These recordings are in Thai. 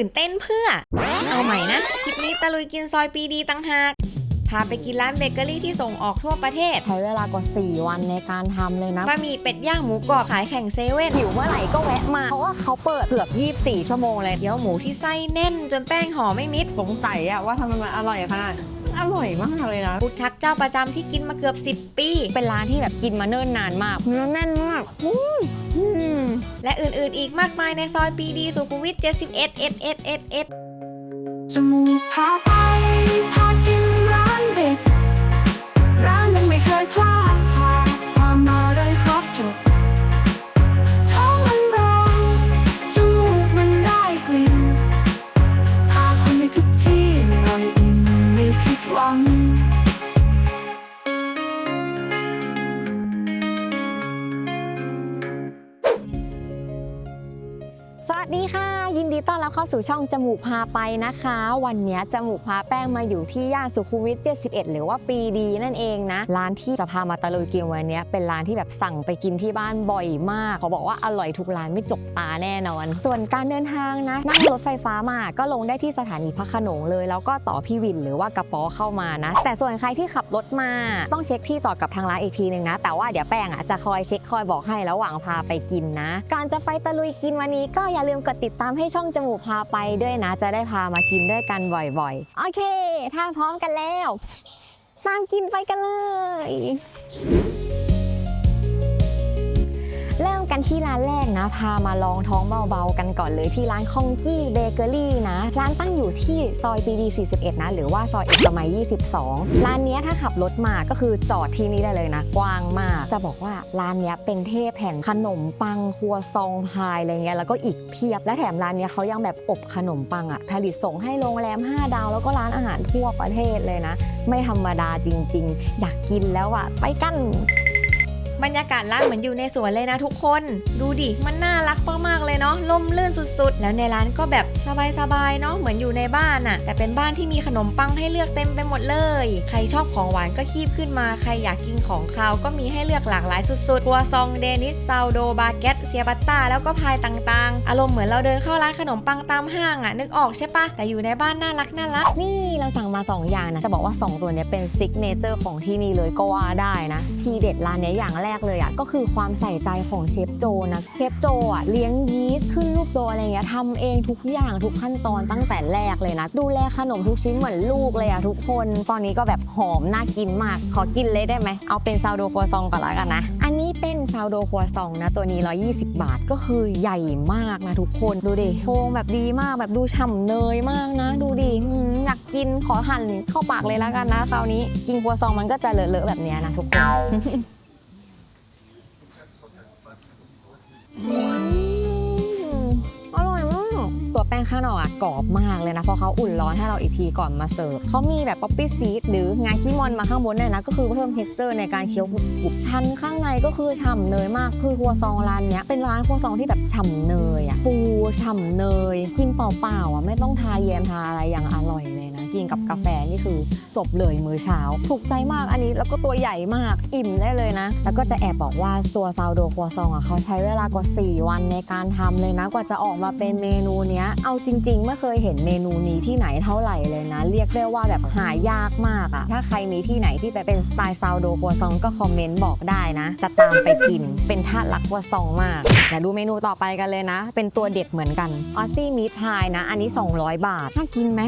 ตื่นเต้นเพื่อ เอาใหม่นะ คลิปนี้ตะลุยกินซอยปีดีตั้งหากพาไปกินร้านเบเกอรี่ที่ส่งออกทั่วประเทศ ใช้เวลากว่า 4 วันในการทำเลยนะบะหมี่เป็ดย่างหมูกรอบขายแข่งเซเว่นหิวเมื่อไหร่ก็แวะมา เพราะว่าเขาเปิดเกือบ 24 ชั่วโมงเลยเกี๊ยวหมูที่ไส้แน่นจนแป้งห่อไม่มิด สงสัยอะว่าทำไมมันอร่อยขนาด อร่อยมากเลยนะพุทธักเจ้าประจำที่กินมาเกือบ 10 ปี เป็นร้านที่แบบกินมาเนิ่นนานมาก เนื้อแน่นมากอืมอืมและอื่นๆ อีกมากมายในซอยปีดีสุขุมวิท71เอ็ดเอ็ดเอ็ดเอ็ดจมูกพาไปพา สวัสดีค่ะ ยินดีต้อนรับเข้าสู่ช่องจมูกพาไปนะคะ วันนี้จมูกพาแป้งมาอยู่ที่ย่านสุขุมวิท 71 หรือว่าปีดีนั่นเองนะ ร้านที่จะพามาตะลุยกินวันนี้เป็นร้านที่แบบสั่งไปกินที่บ้านบ่อยมากเขาบอกว่าอร่อยทุกร้านไม่จกตาแน่นอน ส่วนการเดินทางนะนั่งรถไฟฟ้ามาก็ลงได้ที่สถานีพระขนงเลย แล้วก็ต่อพี่วินหรือว่ากระป๋อเข้ามานะ แต่ส่วนใครที่ขับรถมาต้องเช็คที่จอดกับทางร้านอีกทีหนึ่งนะแต่ว่าเดี๋ยวแป้งอะจะคอยเช็คคอยบอกให้ระหว่างพาไปกินนะ การจะไปตะลุยกินวันนี้ก็อย่าลืมกดติดตามให้ช่องจมูกพาไปด้วยนะ จะได้พามากินด้วยกันบ่อยๆ โอเค ถ้าพร้อมกันแล้ว ตามกินไปกันเลย เริ่มกันที่ร้านแรกนะ พามาลองท้องเบาๆกันก่อนเลยที่ร้านคองกี้เบเกอรี่นะ ร้านตั้งอยู่ที่ซอยปีดี41 นะ หรือว่าซอยเอกมัย 22 ร้านนี้ถ้าขับรถมาก็คือจอดที่นี่ได้เลยนะ กว้างมาก จะบอกว่าร้านนี้เป็นเทพแห่งขนมปังครัวซองพายอะไรเงี้ยแล้วก็อีกเพียบ และแถมร้านนี้เขายังแบบอบขนมปังอะผลิตส่งให้โรงแรม 5 ดาว แล้วก็ร้านอาหารทั่วประเทศเลยนะ ไม่ธรรมดาจริง ๆ อยากกินแล้วอะไปกัน บรรยากาศร้านเหมือนอยู่ในสวนเลยนะทุกคน ดูดิ มันน่ารักมากๆเลยเนาะล่มลื่นสุดๆ แล้วในร้านก็แบบ สบายๆเนาะเหมือนอยู่ในบ้านอะแต่เป็นบ้านที่มีขนมปังให้เลือกเต็มไปหมดเลย ใครชอบของหวานก็คีบขึ้นมาใครอยากกินของคาวก็มีให้เลือกหลากหลายสุดๆครัวซองเดนิสซาวโดบาเกตเซียบัตตาแล้วก็พายต่างๆ อารมณ์เหมือนเราเดินเข้าร้านขนมปังตามห้างอะนึกออกใช่ปะแต่อยู่ในบ้านน่ารักน่ารักนี่เราสั่งมา 2 อย่างนะจะบอกว่า 2 ตัวเนี้ยเป็นซิกเนเจอร์ของที่นี่เลยก็ว่าได้นะทีเด็ดร้านเนี้ยอย่างแรกเลยอะก็คือความใส่ใจของเชฟโจนะเชฟโจอะเลี้ยงยีสต์ขึ้นรูปโดอะไรเงี้ยทำเองทุกอย่างทุกขั้นตอนตั้งแต่แรกเลยนะ ดูแลขนมทุกชิ้นเหมือนลูกเลยอะทุกคน ตอนนี้ก็แบบหอมน่ากินมาก ขอกินเลยได้ไหม เอาเป็นซาวโดครัวซองก่อนละกันนะ อันนี้เป็นซาวโดครัวซองนะ ตัวนี้ 120 บาทก็คือใหญ่มากนะทุกคนดูดิโครงแบบดีมากแบบดูฉ่ำเนยมากนะ ดูดิอยากกินขอหั่นเข้าปากเลยแล้วกันนะคราวนี้กินครัวซองมันก็จะเลอะๆแบบนี้นะทุกคน งข้างนอกอะกรอบมากเลยนะเพราะเขาอุ่นร้อนให้เราอีกทีก่อนมาเสิร์ฟเขามีแบบป๊อปปี้ซีดหรืองาขี้มอนมาข้างบนเนี่ยนะก็คือเพิ่มเท็กเจอร์ในการเคี้ยวกรุบชั้นข้างในก็คือฉ่ำเนยมากคือครัวซองร้านเนี้ยเป็นร้านครัวซองที่แบบฉ่ำเนยอะฟูฉ่ำเนยกินเปล่าๆอะไม่ต้องทาแยมทาอะไรอย่างอร่อยเลย กินกับกาแฟนี่คือจบเลยมื้อเช้า ถูกใจมากอันนี้แล้วก็ตัวใหญ่มากอิ่มได้เลยนะ แล้วก็จะแอบบอกว่าตัวซาวโดครัวซองอะเขาใช้เวลากว่า 4 วันในการทำเลยนะ กว่าจะออกมาเป็นเมนูเนี้ย เอาจริง ๆ ไม่เคยเห็นเมนูนี้ที่ไหนเท่าไหร่เลยนะ เรียกได้ว่าแบบหายากมากอะถ้าใครมีที่ไหนที่แบบเป็นสไตล์ซาวโดครัวซองก็คอมเมนต์บอกได้นะ จะตามไปกินเป็นทาสรักครัวซองมากเดี๋ยวดูเมนูต่อไปกันเลยนะ เป็นตัวเด็ดเหมือนกันออสซี่มีทพายนะ อันนี้ 200 บาทน่ากินไหม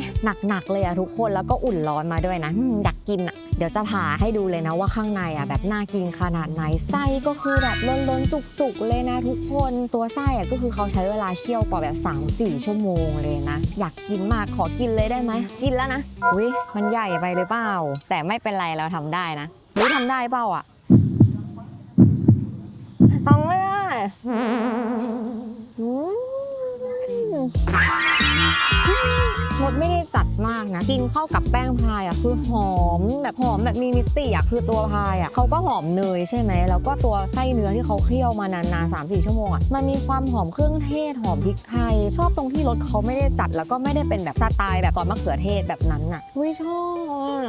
หนักๆเลยอะทุกคนแล้วก็อุ่นร้อนมาด้วยนะอยากกินอะเดี๋ยวจะผ่าให้ดูเลยนะว่าข้างในอะแบบน่ากินขนาดไหนไส้ก็คือแบบล้นๆจุกๆเลยนะทุกคนตัวไส้อะก็คือเขาใช้เวลาเคี่ยวกว่าแบบ3-4ชั่วโมงเลยนะ อยากกินมากขอกินเลยได้ไหมกินแล้วนะอุ้ยมันใหญ่ไปหรือเปล่าแต่ไม่เป็นไรเราทำได้นะอุ้ยทำได้เปล่าอะทำไม่ได้ นะกินเข้ากับแป้งพายอะคือหอมแบบหอมแบบมีมิติอะคือตัวพายอะเขาก็หอมเนยใช่ไหมแล้วก็ตัวไส้เนื้อที่เขาเคี่ยวมานานๆสามสี่ชั่วโมงอะมันมีความหอมเครื่องเทศหอมพริกไทย ชอบตรงที่รสเขาไม่ได้จัดแล้วก็ไม่ได้เป็นแบบสไตล์แบบซอสมะเขือเทศแบบนั้นอะวิชอ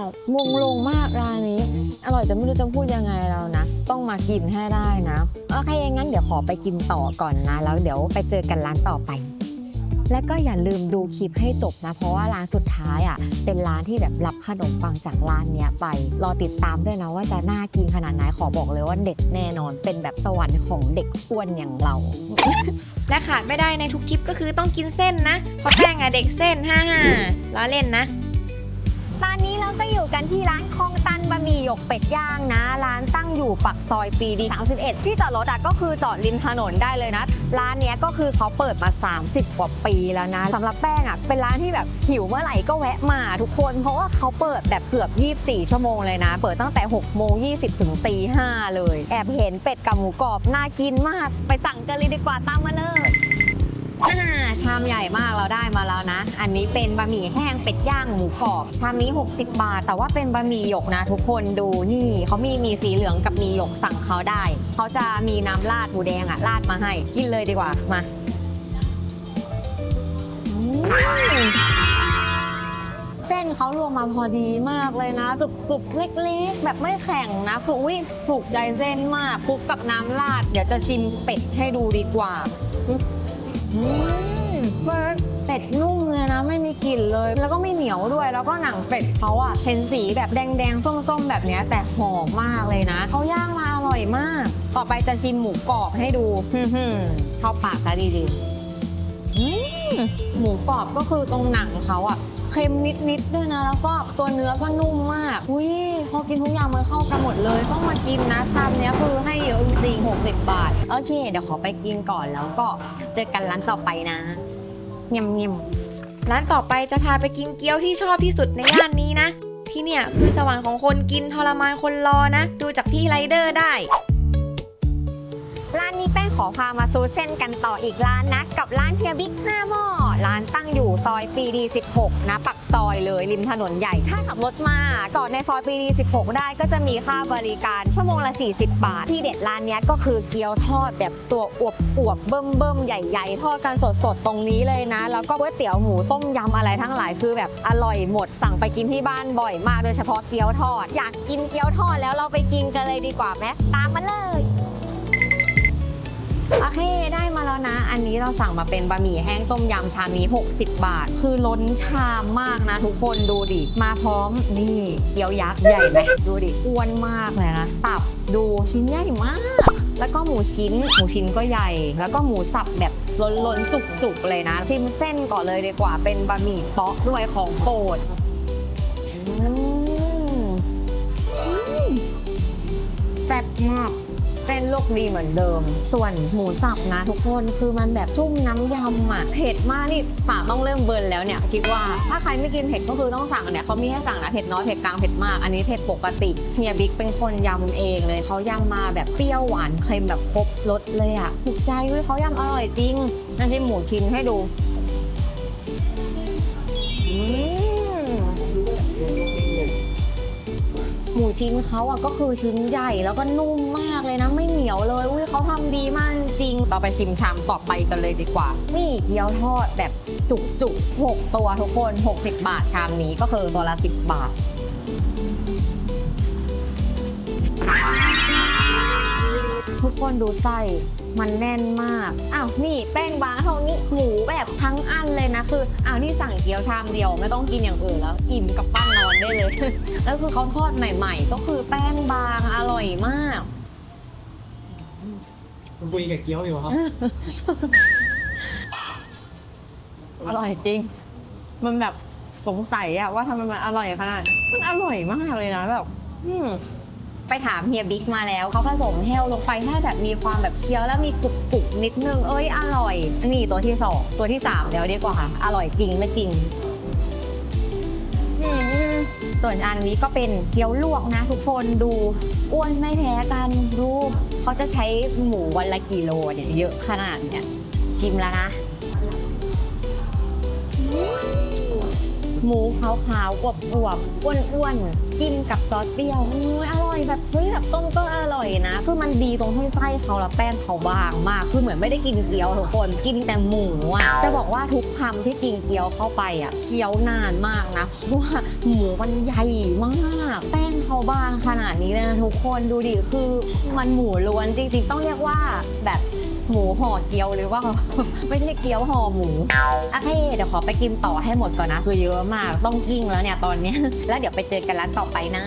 บมงลงมากร้านนี้ อร่อยจะไม่รู้จะพูดยังไงแล้วนะ ต้องมากินให้ได้นะโอเคงั้นเดี๋ยวขอไปกินต่อก่อนนะ แล้วเดี๋ยวไปเจอกันร้านต่อไป และก็อย่าลืมดูคลิปให้จบนะ เพราะว่าร้านสุดท้ายอะเป็นร้านที่แบบรับขนมปังจากร้านเนี้ยไป รอติดตามด้วยนะว่าจะน่ากินขนาดไหนขอบอกเลยว่าเด็ดแน่นอน เป็นแบบสวรรค์ของเด็กอ้วนอย่างเรา และขาดไม่ได้ในทุกคลิปก็คือต้องกินเส้นนะเพราะแป้งอะเด็กเส้นฮ่าฮ่าล้อเล่นนะ ตอนนี้เราก็อยู่กันที่ร้านคลองตัน บะหมี่หยกเป็ดย่างนะ ร้านตั้งอยู่ปักซอยปีดี 31 ที่จอดรถอะก็คือจอดริมถนนได้เลยนะ ร้านเนี้ยก็คือเขาเปิดมา 30 กว่าปีแล้วนะสำหรับแป้งอะเป็นร้านที่แบบหิวเมื่อไหร่ก็แวะมาทุกคน เพราะว่าเขาเปิดแบบเกือบ 24 ชั่วโมงเลยนะ เปิดตั้งแต่6โมง20 ถึงตี5เลย แอบเห็นเป็ดกับหมูกรอบน่ากินมาก ไปสั่งกันเลยดีกว่าตามมาเลย อ่าชามใหญ่มากเราได้มาแล้วนะ อันนี้เป็นบะหมี่แห้งเป็ดย่างหมูกรอบ ชามนี้ 60 บาท แต่ว่าเป็นบะหมี่หยกนะ ทุกคนดูนี่เขามีมีสีเหลืองกับมีหยกสั่งเขาได้ เขาจะมีน้ำราดหมูแดงอะราดมาให้ กินเลยดีกว่ามาอืมเส้นเขารวมมาพอดีมากเลยนะกรุบกรุบๆเล็กๆ แบบไม่แข็งนะคืออุ้ยถูกใจเส้นมากคลุกกับน้ำราด เดี๋ยวจะชิมเป็ดให้ดูดีกว่า อืมเป็ดนุ่มเลยนะ ไม่มีกลิ่นเลย แล้วก็ไม่เหนียวด้วย แล้วก็หนังเป็ดเขาอะเห็นสีแบบแดงๆ ส้มๆ แบบเนี้ยแต่หอมมากเลยนะ เขาย่างมาอร่อยมาก ต่อไปจะชิมหมูกรอบให้ดูฮึ่มๆเข้าปากซะดีๆอืมหมูกรอบก็คือตรงหนังเขาอะ เค็มนิดๆด้วยนะ แล้วก็ตัวเนื้อก็นุ่มมาก อุ้ยพอกินทุกอย่างมันเข้ากันหมดเลย ต้องมากินนะชามเนี้ยคือให้เยอะจริงๆ60บบาท โอเค เดี๋ยวขอไปกินก่อนแล้วก็เจอกันร้านต่อไปนะเงียบเงียบร้านต่อไปจะพาไปกินเกี๊ยวที่ชอบที่สุดในย่านนี้นะ ที่เนี่ยคือสวรรค์ของคนกินทรมานคนรอนะ ดูจากพี่ไรเดอร์ได้ นี้แป้งขอพามาซูเส้นกันต่ออีกร้านนะ กับร้านเฮียบิ๊กหน้าหม้อร้านตั้งอยู่ซอยปีดี 16 นะปักซอยเลยริมถนนใหญ่ ถ้าขับรถมาจอดในซอยปีดี 16 ได้ก็จะมีค่าบริการชั่วโมงละ 40 บาท ที่เด็ดร้านนี้ก็คือเกี๊ยวทอดแบบตัวอวบอวบเบิ่มเบิ่มใหญ่ๆ ทอดกันสดๆ ตรงนี้เลยนะ แล้วก็ก๋วยเตี๋ยวหมูต้มยำอะไรทั้งหลายคือแบบอร่อยหมดสั่งไปกินที่บ้านบ่อยมากโดยเฉพาะเกี๊ยวทอด อยากกินเกี๊ยวทอดแล้วเราไปกินกันเลยดีกว่าไหมตามมาเลย โอเคได้มาแล้วนะ อันนี้เราสั่งมาเป็นบะหมี่แห้งต้มยำชามนี้ 60 บาท คือล้นชามมากนะทุกคนดูดิ มาพร้อมนี่เกี๊ยวยักษ์ใหญ่ไหมดูดิอ้วนมากเลยนะ ตับดูชิ้นใหญ่มาก แล้วก็หมูชิ้น หมูชิ้นก็ใหญ่ แล้วก็หมูสับแบบล้นๆ จุกๆ เลยนะ ชิมเส้นก่อนเลยดีกว่า เป็นบะหมี่เปาะด้วยของโปรดแซ่บมาก เส้นลูกดีเหมือนเดิม ส่วนหมูสับนะทุกคนคือมันแบบชุ่มน้ำยำอะเผ็ดมากนี่ปากต้องเริ่มเบิร์นแล้วเนี่ยคิดว่าถ้าใครไม่กินเผ็ดก็คือต้องสั่งเนี่ยเขามีให้สั่งนะเผ็ดน้อยเผ็ดกลางเผ็ดมากอันนี้เผ็ดปกติเฮียบิ๊กเป็นคนยำเองเลยเขายำมาแบบเปรี้ยวหวานเค็มแบบครบรสเลยอะถูกใจเว้ยเขายำอร่อยจริงนั่นที่หมูชิ้นให้ดู ชิ้นเขาอะก็คือชิ้นใหญ่แล้วก็นุ่มมากเลยนะ ไม่เหนียวเลยอุ้ยเขาทำดีมากจริง ต่อไปชิมชามต่อไปกันเลยดีกว่า นี่เกี๊ยวทอดแบบจุกจุกๆหกตัวทุกคน 60 บาทชามนี้ก็คือตัวละ 10 บาท ทุกคนดูไส้มันแน่นมาก อ้าว นี่แป้งบางเท่านี้หมูแบบทั้งอันเลยนะ คืออ้าวนี่สั่งเกี๊ยวชามเดียวไม่ต้องกินอย่างอื่นแล้ว อิ่มกับปั้นนอนได้เลย แล้วคือเขาทอดใหม่ ๆ ก็คือแป้งบางอร่อยมากผมคุยกับเกี๊ยวอยู่ครับ อร่อยจริง มันแบบสงสัยอะว่าทำไมมันอร่อยขนาดนั้นมันอร่อยมากเลยนะแบบ อืม ไปถามเฮียบิ๊กมาแล้วเขาผสมแห้วลงไปให้แบบมีความแบบเคี้ยวแล้วมีกรุบกรุบนิดนึงเอ้ยอร่อยนี่ตัวที่สองตัวที่สามแล้วดีกว่าอร่อยจริงไม่จริงอืมส่วนอันนี้ก็เป็นเกี๊ยวลวกนะทุกคนดูอ้วนไม่แพ้กันดูเขาจะใช้หมูวันละกิโลเนี่ยเยอะขนาดเนี่ยชิมแล้วนะ หมูขาวๆอวบๆอ้วนๆ กินกับซอสเปรี้ยวอุ๊ยอร่อยแบบเฮ้ยแบบต้มก็อร่อยนะ คือมันดีตรงที่ไส้เขาแล้วแป้งเขาบางมาก คือเหมือนไม่ได้กินเกี๊ยวทุกคนกินแต่หมูอะจะบอกว่าทุกคำที่กินเกี๊ยวเข้าไปอะเคี้ยวนานมากนะเพราะว่าหมูมันใหญ่มากแป้งเขาบางขนาดนี้เลยนะทุกคนดูดิคือมันหมูล้วนจริงๆ ต้องเรียกว่าแบบ หมูห่อเกี๊ยวหรือว่า ไม่ใช่เกี๊ยวห่อหมูโอเคเดี๋ยวขอไปกินต่อให้หมดก่อนนะคือเยอะมาก ต้องกิ้งแล้วเนี่ยตอนเนี้ยแล้วเดี๋ยวไปเจอกันร้านต่อไปนะ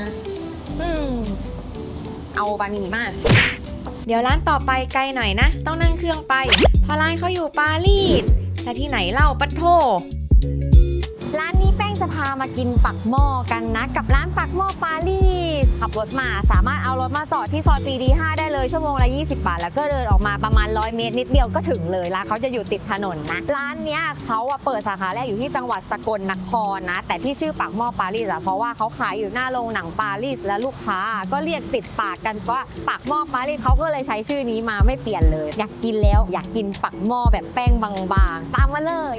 อืมเอาบะหมี่มาก เดี๋ยวร้านต่อไปไกลหน่อยนะ ต้องนั่งเครื่องไปเพราะร้านเขาอยู่ปารีสจะที่ไหนเล่าปะโท จะพามากินปักหม้อกันนะ กับร้านปักหม้อปารีสขับรถมาสามารถเอารถมาจอดที่ซอยปีดี5ได้เลยชั่วโมงละ 20 บาท แล้วก็เดินออกมาประมาณ 100 เมตรนิดเดียวก็ถึงเลยร้านเขาจะอยู่ติดถนนนะร้านเนี้ยเขาเปิดสาขาแรกอยู่ที่จังหวัดสกลนครนะ แต่ที่ชื่อปักหม้อปารีสอะเพราะว่าเขาขายอยู่หน้าโรงหนังปารีสและลูกค้าก็เรียกติดปากกันว่าปักหม้อปารีสเขาก็เลยใช้ชื่อนี้มาไม่เปลี่ยนเลย อยากกินแล้วอยากกินปักหม้อแบบแป้งบางๆ ตามมาเลย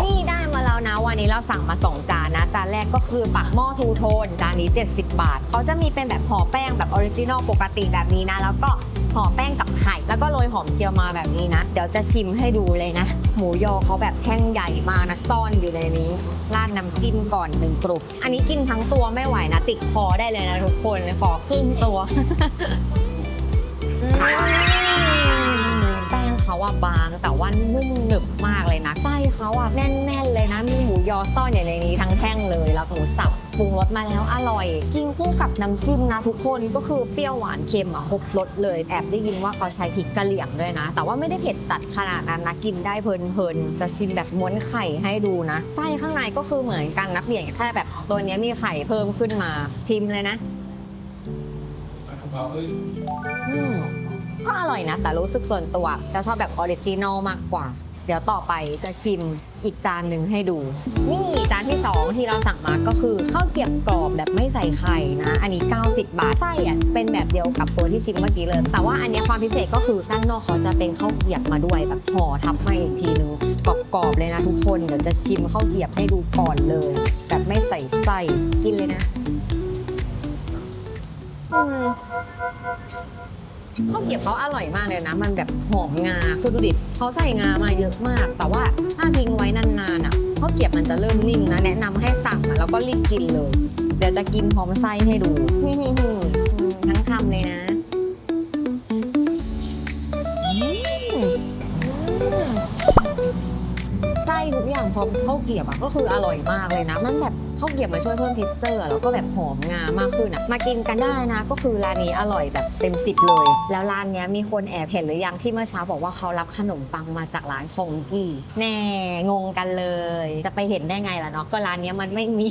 นี่ได้มาแล้วนะวันนี้เราสั่งมา 2 จานนะ จานแรกก็คือปักหม้อทูโทน จานนี้ 70 บาท เขาจะมีเป็นแบบห่อแป้งแบบออริจินอลปกติแบบนี้นะ แล้วก็ห่อแป้งกับไข่ แล้วก็โรยหอมเจียวมาแบบนี้นะ เดี๋ยวจะชิมให้ดูเลยนะ หมูยอเขาแบบแท่งใหญ่มากนะ ซ่อนอยู่ในนี้ ราดน้ำจิ้มก่อนหนึ่งกรุบอันนี้กินทั้งตัวไม่ไหวนะ ติดคอได้เลยนะทุกคนขอครึ่งตัว แป้งเขาอะบางแต่ว่านุ่มหนึบมากเลยนะไส้เขาอะแน่นๆเลยนะ มีหมูยอซ่อนอยู่ในนี้ทั้งแท่งเลยแล้วหมูสับปรุงรสมาแล้วอร่อย กินคู่กับน้ำจิ้มนะทุกคนก็คือเปรี้ยวหวานเค็มอะครบรสเลยแอบได้ยินว่าเขาใช้พริกกะเหรี่ยงด้วยนะ แต่ว่าไม่ได้เผ็ดจัดขนาดนั้นนะกินได้เพลินๆจะชิมแบบม้วนไข่ให้ดูนะไส้ข้างในก็คือเหมือนกันนะเปลี่ยนแค่แบบตัวเนี้ยมีไข่เพิ่มขึ้นมาชิมเลยนะอืม ก็อร่อยนะ แต่รู้สึกส่วนตัวจะชอบแบบออริจินอลมากกว่า เดี๋ยวต่อไปจะชิมอีกจานหนึ่งให้ดู นี่จานที่ 2 ที่เราสั่งมาก็คือข้าวเกรียบกรอบแบบไม่ใส่ไข่นะ อันนี้ 90 บาทไส้อะเป็นแบบเดียวกับตัวที่ชิมเมื่อกี้เลย แต่ว่าอันนี้ความพิเศษก็คือด้านนอกเขาจะเป็นข้าวเกรียบมาด้วยแบบห่อทับมาอีกทีนึงกรอบๆเลยนะทุกคนเดี๋ยวจะชิมข้าวเกรียบให้ดูก่อนเลย แบบไม่ใส่ไส้กินเลยนะ ข้าวเกรี๊ยวเขาอร่อยมากเลยนะ มันแบบหอมงาคือดูดิเขาใส่งามาเยอะมาก แต่ว่าถ้าทิ้งไว้นานๆอะข้าวเกรี๊ยวมันจะเริ่มนิ่มนะ แนะนำให้สั่งมาแล้วก็รีบกินเลย เดี๋ยวจะกินพร้อมไส้ให้ดูทั้งคำเลยนะไส้ทุกอย่างพร้อมข้าวเกรี๊ยวอะก็คืออร่อยมากเลยนะ มันแบบ ข้าวเกรี๊ยวมาช่วยเพิ่ม texture อะแล้วก็แบบหอมงามากขึ้นอะมากินกันได้นะ ก็คือร้านนี้อร่อยแบบเต็มสิบเลย แล้วร้านเนี้ยมีคนแอบเห็นหรือยังที่เมื่อเช้าบอกว่าเขารับขนมปังมาจากร้านคงกี้แน่งงกันเลย จะไปเห็นได้ไงล่ะเนาะก็ร้านเนี้ยมันไม่มี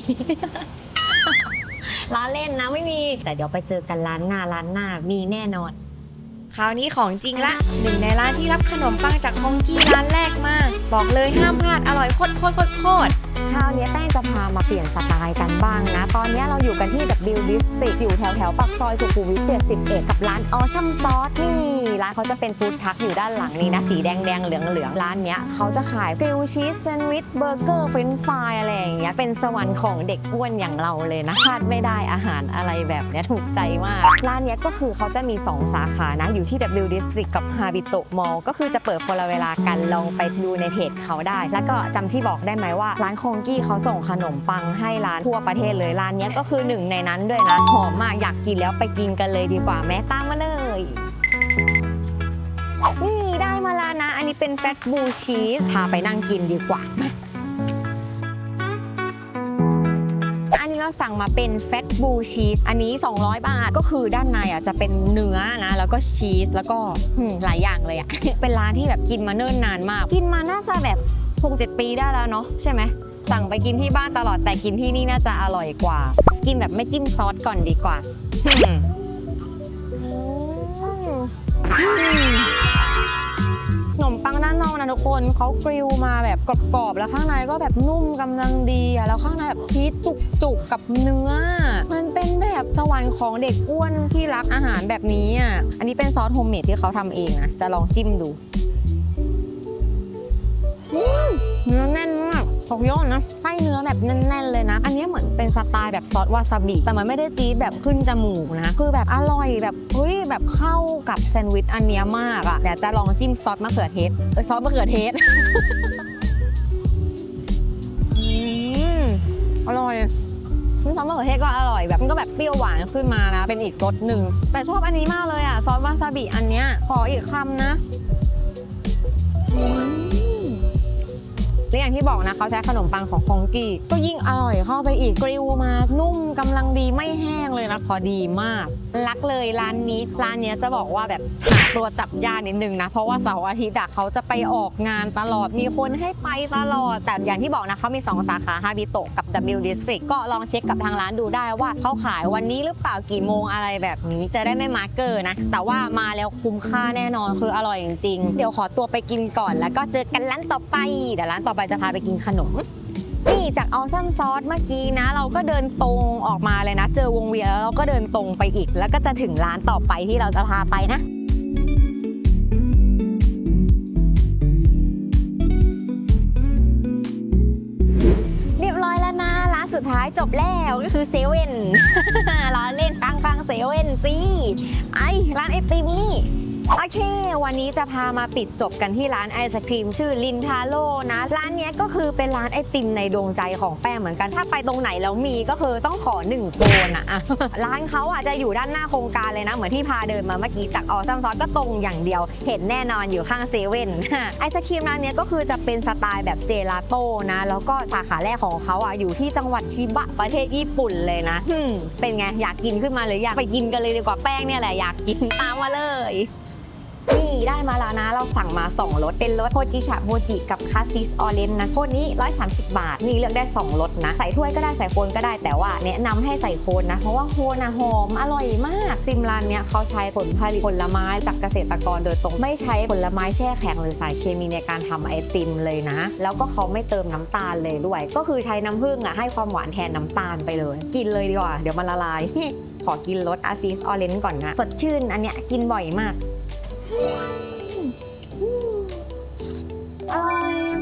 ร้านเล่นนะไม่มี แต่เดี๋ยวไปเจอกันร้านหน้าร้านหน้ามีแน่นอน คราวนี้ของจริงละหนึ่งในร้านที่รับขนมปังจากคองกี้ร้านแรกมาบอกเลยห้ามพลาดอร่อยโคตรโคตรโคตรโคราวนี้แป้งจะพามาเปลี่ยนสไตล์กันบ้างนะ ตอนนี้เราอยู่กันที่ W District อยู่แถวแถวปากซอยสุขุมวิท71 กับร้าน Awesome Sauce นี่ ร้านเขาจะเป็นฟู้ดทักอยู่ด้านหลังนี้นะ สีแดงแดงเหลืองเหลืองร้านเนี้ยเขาจะขายกริลชีสแซนด์วิชเบอร์เกอร์เฟรนฟรายอะไรอย่างเงี้ยเป็นสวรรค์ของเด็กอ้วนอย่างเราเลยนะพลาดไม่ได้อาหารอะไรแบบเนี้ยถูกใจมาก ร้านเนี้ยก็คือเขาจะมี 2 สาขานะ อยู่ที่ W District กับ Habito Mall ก็คือจะเปิดคนละเวลากันลองไปดูในเพจเขาได้ แล้วก็จำที่บอกได้ไหมว่าร้านคงกี้เขาส่งขนมปังให้ร้านทั่วประเทศเลยร้านเนี้ยก็คือหนึ่งในนั้นด้วยนะหอมมากอยากกินแล้วไปกินกันเลยดีกว่าแม้ตามมาเลยนี่ได้มาแล้วนะ อันนี้เป็นแฟตบูชีสพาไปนั่งกินดีกว่ามาอันนี้เราสั่งมาเป็นแฟตบูชีสอันนี้ 200 บาท ก็คือด้านในอะจะเป็นเนื้อนะ แล้วก็ชีส แล้วก็หืมหลายอย่างเลยอะ เป็นร้านที่แบบกินมาเนิ่นนานมาก กินมาน่าจะแบบ 6-7 ปีได้แล้วเนาะใช่ไหม สั่งไปกินที่บ้านตลอดแต่กินที่นี่น่าจะอร่อยกว่า กินแบบไม่จิ้มซอสก่อนดีกว่าขนมปังด้านนอกนะทุกคนเขากริลมาแบบกรอบๆแล้วข้างในก็แบบนุ่มกำลังดีอะแล้วข้างในแบบชีสจุกๆกับเนื้อ มันเป็นแบบสวรรค์ของเด็กอ้วนที่รักอาหารแบบนี้อะอันนี้เป็นซอสโฮมเมดที่เขาทำเองนะจะลองจิ้มดูเนื้อแน่นมากขอกยอดนะ ไส้เนื้อแบบแน่นๆเลยนะ อันนี้เหมือนเป็นสไตล์แบบซอสวาซาบิ แต่มันไม่ได้จี๊ดแบบขึ้นจมูกนะ คือแบบอร่อยแบบเฮ้ยแบบเข้ากับแซนด์วิชอันเนี้ยมากอะเดี๋ยวจะลองจิ้มซอสมะเขือเทศเอยซอสมะเขือเทศอืมอร่อยซอสมะเขือเทศก็อร่อยแบบมันก็แบบเปรี้ยวหวานขึ้นมานะ เป็นอีกรสหนึ่ง แต่ชอบอันนี้มากเลยอะ ซอสวาซาบิอันเนี้ยขออีกคำนะ อย่างที่บอกนะเขาใช้ขนมปังของคงกี้ก็ยิ่งอร่อยเข้าไปอีกกริวมานุ่มกำลังดีไม่แห้งเลยนะพอดีมาก รักเลยร้านนี้ร้านเนี้ยจะบอกว่าแบบหาตัวจับยากนิดนึงนะ เพราะว่าเสาร์อาทิตย์อะเขาจะไปออกงานตลอดมีคนให้ไปตลอด แต่อย่างที่บอกนะเขามี 2 สาขาฮาบิโตะกับ W District ก็ลองเช็คกับทางร้านดูได้ว่าเขาขายวันนี้หรือเปล่ากี่โมงอะไรแบบนี้จะได้ไม่มาเกอร์นะ แต่ว่ามาแล้วคุ้มค่าแน่นอนคืออร่อยจริงๆเดี๋ยวขอตัวไปกินก่อน แล้วก็เจอกันร้านต่อไปเดี๋ยวร้านต่อไปจะพาไปกินขนม นี่จากออซัมซอสเมื่อกี้นะ เราก็เดินตรงออกมาเลยนะ เจอวงเวียนแล้วเราก็เดินตรงไปอีก แล้วก็จะถึงร้านต่อไปที่เราจะพาไปนะเรียบร้อยแล้วนะร้านสุดท้ายจบแล้วก็คือเซเว่นร้านเล่นตั้งข้างเซเว่นสิไอร้านไอติมนี่ โอเค วันนี้จะพามาปิดจบกันที่ร้านไอศครีม ชื่อลินทาโร่นะ ร้านนี้ก็คือเป็นร้านไอติมในดวงใจของแป้งเหมือนกัน ถ้าไปตรงไหนแล้วมีก็คือต้องขอหนึ่งโคนอะอะร้านเขาอะจะอยู่ด้านหน้าโครงการเลยนะ เหมือนที่พาเดินมาเมื่อกี้จากออซัมซอสก็ตรงอย่างเดียว เห็นแน่นอนอยู่ข้างเซเว่นไอศครีมร้านนี้ก็คือจะเป็นสไตล์แบบเจลาโต้นะ แล้วก็สาขาแรกของเขาอะอยู่ที่จังหวัดชิบะประเทศญี่ปุ่นเลยนะเป็นไงอยากกินขึ้นมาเลยอยากไปกินกันเลยดีกว่าแป้งเนี่ยแหละอยากกินตามมาเลย นี่ได้มาแล้วนะ เราสั่งมา 2รสเป็นรสโฮจิชะโมจิกับคาซิสออเรนนะโคนนี้ 130 บาทนี่เลือกได้ 2รสนะ ใส่ถ้วยก็ได้ใส่โคนก็ได้แต่ว่าแนะนำให้ใส่โคนนะ เพราะว่าโคนนะหอมอร่อยมากติมร้านเนี้ยเขาใช้ผลผลิตผลไม้จากเกษตรกรโดยตรงไม่ใช้ผลไม้แช่แข็งหรือสารเคมีในการทำไอติมเลยนะ แล้วก็เขาไม่เติมน้ำตาลเลยด้วย ก็คือใช้น้ำผึ้งอะให้ความหวานแทนน้ำตาลไปเลย กินเลยดีกว่าเดี๋ยวมันละลายขอกินรสอาซิสออเรนก่อนนะสดชื่นอันเนี้ยกินบ่อยมาก ร่อย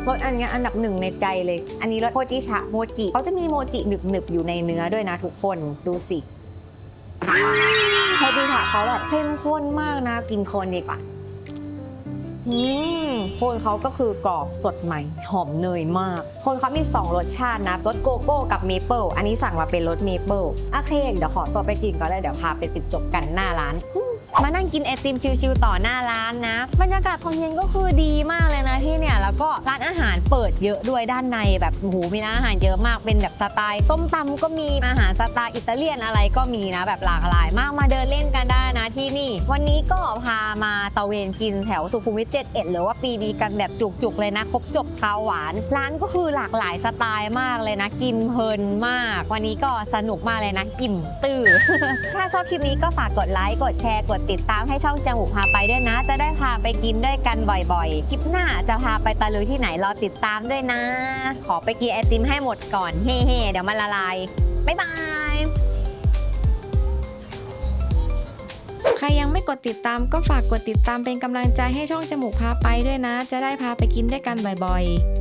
รสอันนี้อันดับหนึ่งในใจเลย อันนี้รสโฮจิชะโมจิเขาจะมีโมจิหนึบหนึบๆอยู่ในเนื้อด้วยนะทุกคนดูสิโฮจิชะเขาแบบเข้มข้นมากนะกินโคนดีกว่าอืมโคนเขาก็คือกรอบสดใหม่ หอมเนยมาก โคนเขามี 2 รสชาตินะ รสโกโก้กับเมเปิลอันนี้สั่งมาเป็นรสเมเปิลโอเค เดี๋ยวขอตัวไปกินก่อนแล้วเดี๋ยวพาไปปิดจบกันหน้าร้าน มานั่งกินไอติมชิวๆต่อหน้าร้านนะ บรรยากาศตอนเย็นก็คือดีมากเลยนะที่เนี่ย แล้วก็ร้านอาหารเปิดเยอะด้วยด้านในแบบโอ้โหมีร้านอาหารเยอะมากเป็นแบบสไตล์ส้มตำก็มีอาหารสไตล์อิตาเลียนอะไรก็มีนะแบบหลากหลายมากมาเดินเล่นกันได้นะที่นี่ วันนี้ก็พามาตะเวนกินแถวสุขุมวิท71หรือว่าปีดีกันแบบจุกๆเลยนะครบจบคาวหวาน ร้านก็คือหลากหลายสไตล์มากเลยนะ กินเพลินมาก วันนี้ก็สนุกมากเลยนะ อิ่มตื้อถ้าชอบคลิปนี้ก็ฝากกดไลค์กดแชร์กดติดตามให้ช่องจมูกพาไปด้วยนะ จะได้พาไปกินด้วยกันบ่อยๆ คลิปหน้าจะพาไปตะลุยที่ไหนรอติดตามด้วยนะ ขอไปกินไอติมให้หมดก่อนเฮ้ๆเดี๋ยวมันละลาย บ๊ายบาย ใครยังไม่กดติดตามก็ฝากกดติดตามเป็นกำลังใจให้ช่องจมูกพาไปด้วยนะ จะได้พาไปกินด้วยกันบ่อยๆ